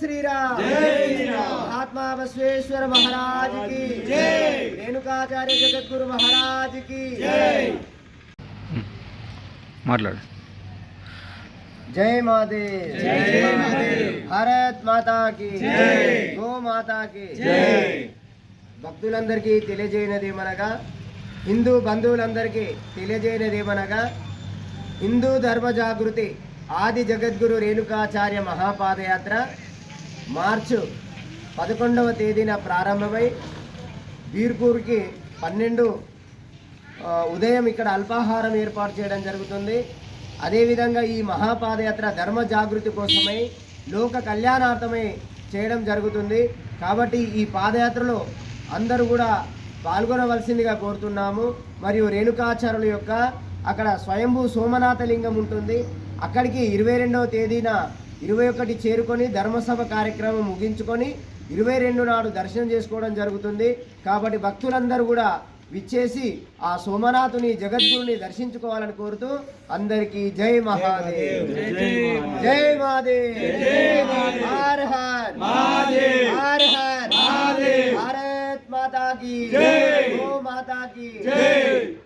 శ్రీరామ్. మహాత్మా బసవేశ్వర మహారాజ్కి రేణుకాచార్య జగద్గురు మహారాజ్కి మాట్లాడు. జై మాదేవ్. భారత్ మాతా కి జై. గో మాతా కి జై. భక్తులందరికీ తెలియజేయనది ఏమనగా? హిందూ బంధువులందరికీ తెలియజేయనది ఏమనగా? హిందూ ధర్మ జాగృతి ఆది జగద్గురు రేణుకాచార్య మహాపాదయాత్ర మార్చు పదకొండవ తేదీన ప్రారంభమై బీర్పూర్కి పన్నెండు ఉదయం ఇక్కడ అల్పాహారం ఏర్పాటు చేయడం జరుగుతుంది. అదేవిధంగా ఈ మహాపాదయాత్ర ధర్మ జాగృతి కోసమై లోక కళ్యాణార్థమై చేయడం జరుగుతుంది. కాబట్టి ఈ పాదయాత్రలో అందరూ కూడా పాల్గొనవలసిందిగా కోరుతున్నాము. మరియు రేణుకాచార్యుల యొక్క అక్కడ స్వయంభూ సోమనాథ లింగం ఉంటుంది. అక్కడికి ఇరవై రెండవ తేదీన ఇరవై ఒకటి చేరుకొని ధర్మసభ కార్యక్రమం ముగించుకొని ఇరవై రెండు నాడు దర్శనం చేసుకోవడం జరుగుతుంది. కాబట్టి భక్తులందరూ కూడా విచ్చేసి ఆ సోమనాథుని జగద్గురుని దర్శించుకోవాలని కోరుతూ అందరికీ జై మహాదేవ్. జై మహాదేవ్. హర్ హర్. మహాదేవ్. హర్ హర్. మహాదేవ్. భారత్ మాతా की జై. గో మాతా की జై.